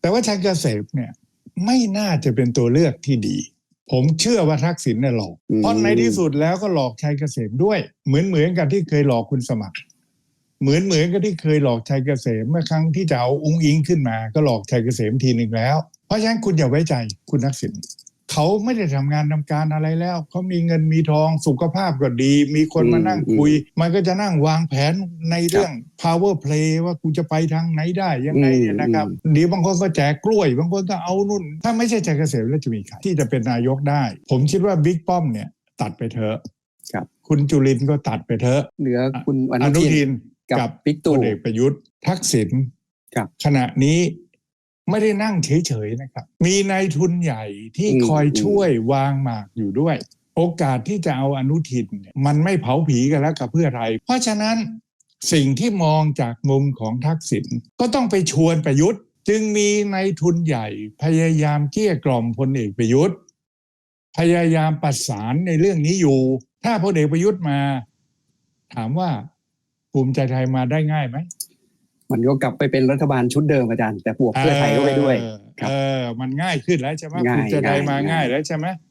แต่ว่าชัยเกษมเนี่ยไม่น่าจะเป็นตัวเลือกที่ดี ผมเชื่อว่าทักษิณเนี่ยหลอกอืมเพราะในที่สุดแล้วก็หลอกชัยเกษมด้วย เหมือนเหมือนกับที่เคยหลอกคุณสมัคร เหมือนเหมือนกับที่เคยหลอกชัยเกษมเมื่อครั้งที่จะเอาอุ้งอิงขึ้นมา ก็หลอกชัยเกษมทีหนึ่งแล้ว เพราะฉะนั้นคุณอย่าไว้ใจคุณทักษิณ เขาไม่ได้ทำงานทำการอะไรแล้วเขามีเงินมีทองสุขภาพก็ดี มีคนมานั่งคุย มันก็จะนั่งวางแผนในเรื่อง power play ว่ากูจะไปทางไหนได้ยังไงเนี่ยนะครับเดี๋ยวบางคนก็แจกกล้วย บางคนก็เอานุ่น ถ้าไม่ใช่ชัยเกษมแล้วจะมีใครที่จะเป็นนายกได้ ผมคิดว่าบิ๊กป้อมเนี่ยตัดไปเถอะครับ คุณจุลินทร์ก็ตัดไปเถอะเหลือคุณออนุนุทิทินนกับกับบิ๊กพตู่ลเอกประยุทธ์ทักษิณครับขณะนี้ ไม่ได้นั่งเฉยๆนะครับ มีนายทุนใหญ่ที่อืมคอยช่วยวางหมากอยู่ด้วย โอกาสที่จะเอาอนุทินเนี่ยมันไม่เผาผีกันแล้วกับเพื่อไทย เพราะฉะนั้นสิ่งที่มองจากมุมของทักษิณก็ต้องไปชวนประยุทธ์ จึงมีนายทุนใหญ่พยายามเกลี้ยกล่อมพลเอกประยุทธ์ พยายามประสานในเรื่องนี้อยู่ ถ้าพลเอกประยุทธ์มา ถามว่าภูมิใจไทยมาได้ง่ายไหม มันก็กลับไปเป็นรัฐบาลชุดเดิมอาจารย์แต่บวกเพื่อไทยเข้าไปด้วยเออครับเออมันง่ายขึ้นแล้วใช่ไหมง่ายภูมิใจไทยง่ายมาง่ายง่ายแล้วใช่ไหม